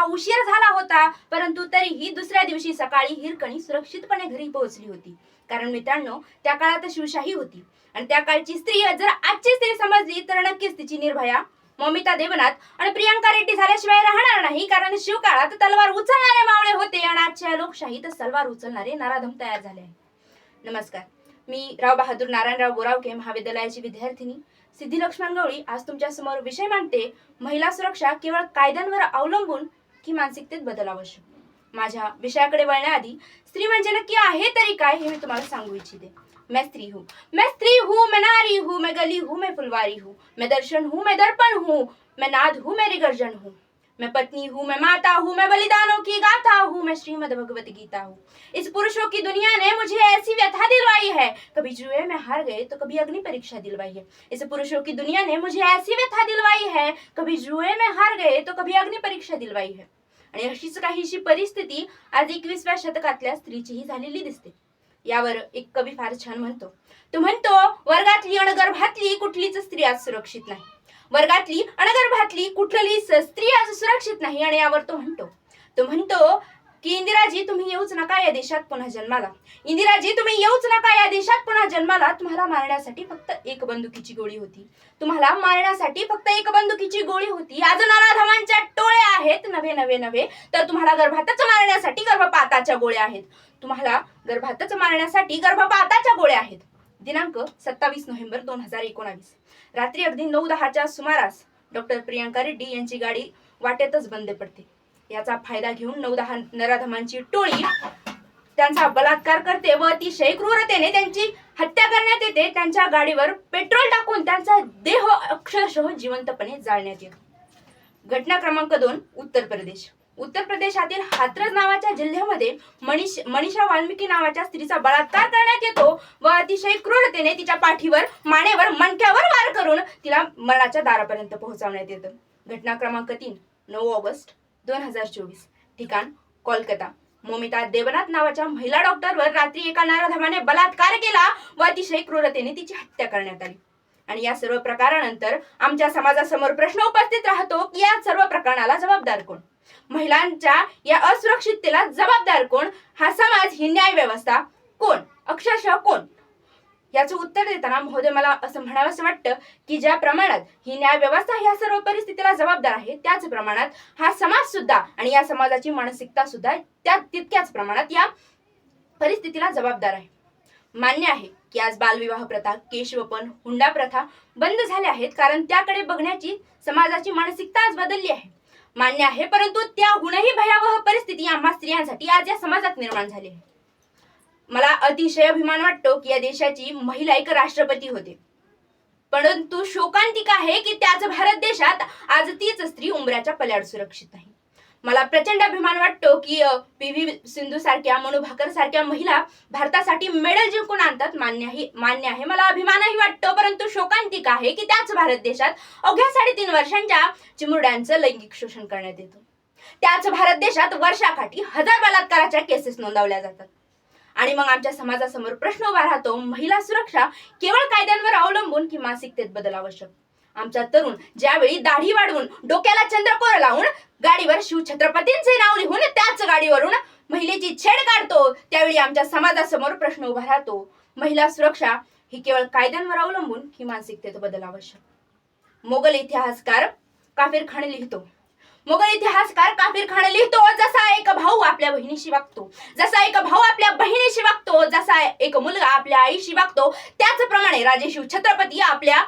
थोडासा उशीर झाला होता परंतु तरीही दुसऱ्या दिवशी सकाळी हिरकणी सुरक्षितपणे घरी पोहोचली होती. कारण मित्रांनो त्या काळात शिवशाही होती. आणि त्या काळची स्त्री जर आजची स्त्री समजली तर नक्कीच तिची निर्भया ममिता देवनाथ आणि प्रियांका रेड्डी झाल्याशिवाय राहणार नाही. कारण शिवकाळात तलवार उचलणारे मावळे होते आणि आजच्या लोकशाहीत तलवार उचलणारे नराधम तयार झाले आहे नमस्कार. मी राव बहादूर नारायणराव बोरावके महाविद्यालयाची विद्यार्थिनी. सिद्धी लक्ष्मण गवळी आज तुमच्यासमोर विषय मांडते. महिला सुरक्षा केवळ कायद्यांवर अवलंबून की मानसिकतेत बदल आवश्यक. माझ्या विषयाकडे वळण्याआधी स्त्री म्हणजे नक्की आहे तरी काय हे मी तुम्हाला सांगू इच्छिते. मैं स्त्री हूँ. मैं स्त्री हूँ, मैं नारी हूँ, मैं गली हूँ, मैं फुलवारी हूँ. मैं दर्शन हूँ, मैं दर्पण हूँ. मैं नाद हूँ, मेरी गर्जन हूँ. मैं पत्नी हूँ, मैं माता हूँ, मैं बलिदानों की गाथा हूँ. मैं श्रीमद भगवत गीता हूँ. इस पुरुषों की दुनिया ने मुझे ऐसी व्यथा दिलवाई है. कभी जुए में हार गए तो कभी अग्नि परीक्षा दिलवाई है. इस पुरुषों की दुनिया ने मुझे ऐसी व्यथा दिलवाई है. कभी जुए में हार गए तो कभी अग्नि परीक्षा दिलवाई है. आणि अशीच काहीशी परिस्थिती आज एकवीसव्या शतकातल्या स्त्रीचीही झालेली दिसते. यावर एक कवी फार छान म्हणतो. तो म्हणतो वर्गातली अणगर्भातली कुठलीच स्त्री आज सुरक्षित नाही. वर्गातली अणगर्भातली कुठलीच स्त्री आज सुरक्षित नाही. आणि यावर तो म्हणतो. तो म्हणतो की इंदिराजी तुम्ही येऊच नका या देशात पुन्हा जन्माला. इंदिराजी तुम्ही येऊच नका या देशात पुन्हा जन्माला. तुम्हाला मारण्यासाठी फक्त एक बंदुकीची गोळी होती. तुम्हाला मारण्यासाठी फक्त एक बंदुकीची गोळी होती. आज नराधमांच्या टोळ्या आहेत नवे नवे नवे. तर तुम्हाला गर्भातच मारण्यासाठी गर्भपाताच्या गोळ्या आहेत. तुम्हाला गर्भातच मारण्यासाठी गर्भपाताच्या गोळ्या आहेत. दिनांक सत्तावीस नोव्हेंबर दोन हजार एकोणावीस. रात्री अगदी नऊ दहाच्या सुमारास डॉक्टर प्रियांका रेड्डी यांची गाडी वाटेतच बंद पडते. याचा फायदा घेऊन नऊ दहा नराधमांची टोळी त्यांचा बलात्कार करते व अतिशय क्रूरतेने त्यांची हत्या करण्यात येते. त्यांच्या गाडीवर पेट्रोल टाकून त्यांचा देह अक्षरशः जिवंतपणे जाळण्यात येतो. घटना क्रमांक दोन उत्तर प्रदेश. उत्तर प्रदेशातील हाथरस नावाच्या जिल्ह्यामध्ये मनीष मनीषा वाल्मिकी नावाच्या स्त्रीचा बलात्कार करण्यात येतो व अतिशय क्रूरतेने तिच्या पाठीवर मानेवर मणक्यावर वार करून तिला मरणाच्या दारापर्यंत पोहोचवण्यात येतं. घटना क्रमांक तीन नऊ ऑगस्ट. दोन हजार चोवीस. ठिकाण कोलकाता. मोमिता देवनाथ नावाच्या महिला डॉक्टरवर रात्री एका नराधमाने बलात्कार केला व अतिशय क्रूरतेने तिची हत्या करण्यात आली. आणि या सर्व प्रकारानंतर आमच्या समाजासमोर प्रश्न उपस्थित राहतो की या सर्व प्रकरणाला जबाबदार कोण? महिलांच्या या असुरक्षिततेला जबाबदार कोण? हा समाज ही न्याय व्यवस्था कोण? अक्षरशः कोण? याचं उत्तर देताना महोदय मला असं म्हणावंसं वाटतं की ज्या प्रमाणात ही न्याय व्यवस्था ह्या सर्व परिस्थितीला जबाबदार आहे त्याच प्रमाणात हा समाज सुद्धा आणि या समाजाची मानसिकता सुद्धा त्या तितक्याच प्रमाणात या परिस्थितीला जबाबदार आहे. मान्य आहे की आज बालविवाह प्रथा केशवपन हुंडा प्रथा बंद झाल्या आहेत कारण त्याकडे बघण्याची समाजाची मानसिकता आज बदलली आहे. मान्य आहे परंतु त्याहूनही भयावह परिस्थिती आम्हा स्त्रियांसाठी आज या समाजात निर्माण झाली आहे. मला अतिशय अभिमान वाटतो की या देशाची महिला एक राष्ट्रपती होते. परंतु शोकांतिक आहे की त्याच भारत देशात आज तीच स्त्री उंबऱ्याच्या पल्याड सुरक्षित नाही मला प्रचंड अभिमान वाटतो की पी व्ही सिंधू सारख्या मनु भाकर सारख्या महिला भारतासाठी मेडल जिंकून आणतात मान्यही मान्य आहे. मला अभिमानही वाटतो परंतु शोकांतिक आहे की त्याच भारत देशात अवघ्या साडेतीन वर्षांच्या चिमुरड्यांचं लैंगिक शोषण करण्यात येतं. त्याच भारत देशात वर्षाकाठी हजार बलात्काराच्या केसेस नोंदवल्या जातात. आणि मग आमच्या समाजासमोर प्रश्न उभा राहतो महिला सुरक्षा केवळ कायद्यांवर अवलंबून की मानसिकतेत बदल आवश्यक? आमचा तरुण ज्यावेळी दाढी वाढवून डोक्याला चंद्रकोर लावून गाडीवर शिवछत्रपतींचे नाव लिहून त्याच गाडीवरून महिलेची छेड काढतो त्यावेळी आमच्या समाजासमोर प्रश्न उभा राहतो. महिला सुरक्षा ही केवळ कायद्यांवर अवलंबून की मानसिकतेत बदल आवश्यक? मोगल इतिहासकार काफिर खान लिहितो मोगल इतिहासकार काफिर खान लिहितो जसा एक भाऊ आपल्या बहिणीशी वागतो जसा एक भाऊ आपल्या बहिणीशी वागतो जसा एक मुलगा आपल्या आईशी वागतो त्याचप्रमाणे राजे शिव छत्रपती आपल्या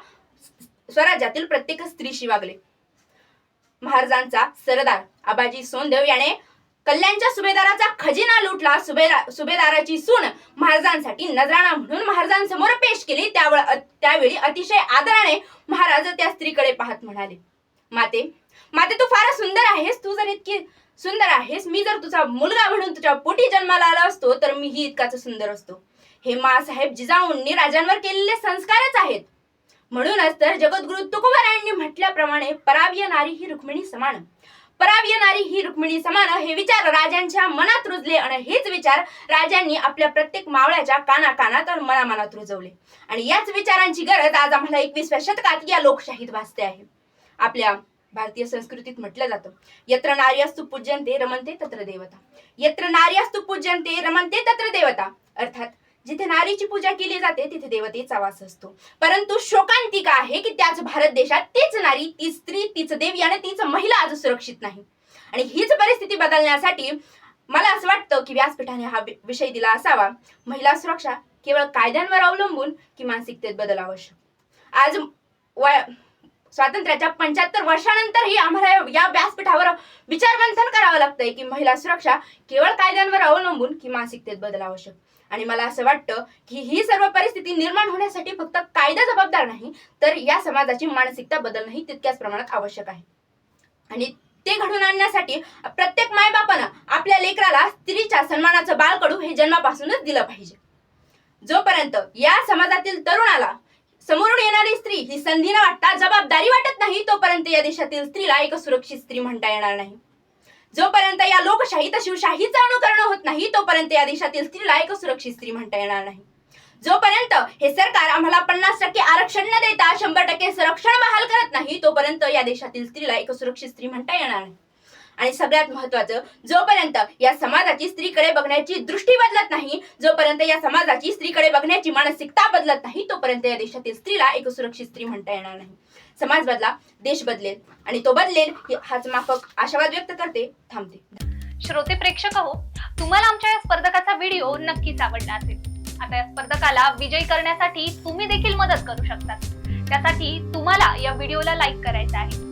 स्वराज्यातील प्रत्येक स्त्रीशी वागले. महाराजांचा सरदार आबाजी सोनदेव याने कल्याणच्या सुभेदाराचा खजिना लुटला. सुभेदार सुभेदाराची सून महाराजांसाठी नजराणा म्हणून महाराजांसमोर पेश केली. त्यावेळी अतिशय आदराने महाराज त्या स्त्रीकडे पाहत म्हणाले. माते. माते तू फार सुंदर आहेस. तू जर इतकी सुंदर आहेस मी जर तुझा मुलगा म्हणून तुझ्या पोटी जन्माला आला असतो तर मीही इतकाच सुंदर असतो. हे मासाहेब जिजाऊंनी राजांवर केलेले संस्कारच आहेत. म्हणूनच तर जगद्गुरु तुकोबारायांनी म्हटल्याप्रमाणे पराव्य नारी ही रुक्मिणी समान. पराव्य नारी ही रुक्मिणी समान हे विचार राजांच्या मनात रुजले आणि हेच विचार राजांनी आपल्या प्रत्येक मावळ्याच्या कानाकानात आणि मनामनात रुजवले. आणि याच विचारांची गरज आज आम्हाला एकविसव्या शतकात या लोकशाहीत भासते आहे. आपल्या भारतीय संस्कृतीत म्हटलं जातं. यत्र नार्यास्तु पूज्यंते रमनते तत्र देवता. यत्र नार्यास्तु पूज्यंते रमनते तत्र देवता. अर्थात जिथे नारीची पूजा केली जाते तिथे देवतेचा वास असतो. परंतु शोकांतिका आहे की त्याच भारत देशात तीच नारी ती स्त्री तीच देवी आणि तीच महिला आज सुरक्षित नाही. आणि हीच परिस्थिती बदलण्यासाठी मला असं वाटतं की व्यासपीठाने हा विषय दिला असावा. महिला सुरक्षा केवळ कायद्यांवर अवलंबून की मानसिकतेत बदल आवश्यक. आज वय स्वातंत्र्याच्या पंच्याहत्तर वर्षानंतरही आम्हाला या व्यासपीठावर विचारमंथन करावं लागतंय की महिला सुरक्षा केवळ कायद्यांवर अवलंबून की मानसिकतेत बदल आवश्यक? आणि मला असं वाटतं की ही सर्व परिस्थिती निर्माण होण्यासाठी फक्त कायदा जबाबदार नाही तर या समाजाची मानसिकता बदलणंही तितक्याच प्रमाणात आवश्यक आहे. आणि ते घडून आणण्यासाठी प्रत्येक मायबापानं आपल्या लेकराला स्त्रीच्या सन्मानाचं बाळकडू हे जन्मापासूनच दिलं पाहिजे. जोपर्यंत या समाजातील तरुणाला समोरून येणारी स्त्री ही संधी न वाटता जबाबदारी वाटत नाही तोपर्यंत या देशातील स्त्रीला एक सुरक्षित स्त्री म्हणता येणार नाही. जोपर्यंत या लोकशाहीत शिवशाहीचं अनुकरण होत नाही तोपर्यंत या देशातील स्त्रीला एक सुरक्षित स्त्री म्हणता येणार नाही. जोपर्यंत हे सरकार आम्हाला पन्नास टक्के आरक्षण न देता शंभर टक्के संरक्षण बहाल करत नाही तोपर्यंत या देशातील स्त्रीला एक सुरक्षित स्त्री म्हणता येणार नाही. आणि सगळ्यात महत्वाचं जोपर्यंत या समाजाची स्त्रीकडे बघण्याची दृष्टी बदलत नाही जोपर्यंत या समाजाची स्त्रीकडे बघण्याची मानसिकता बदलत नाही तोपर्यंत या देशातील स्त्रीला एक सुरक्षित स्त्री म्हणता येणार नाही. समाज बदला देश बदलेल आणि तो बदलेल हाच माफक आशावाद व्यक्त करते थांबते. श्रोते प्रेक्षक हो तुम्हाला आमच्या या स्पर्धकाचा व्हिडिओ नक्कीच आवडला असेल. आता या स्पर्धकाला विजयी करण्यासाठी तुम्ही देखील मदत करू शकता. त्यासाठी तुम्हाला या व्हिडिओला लाईक करायचं आहे.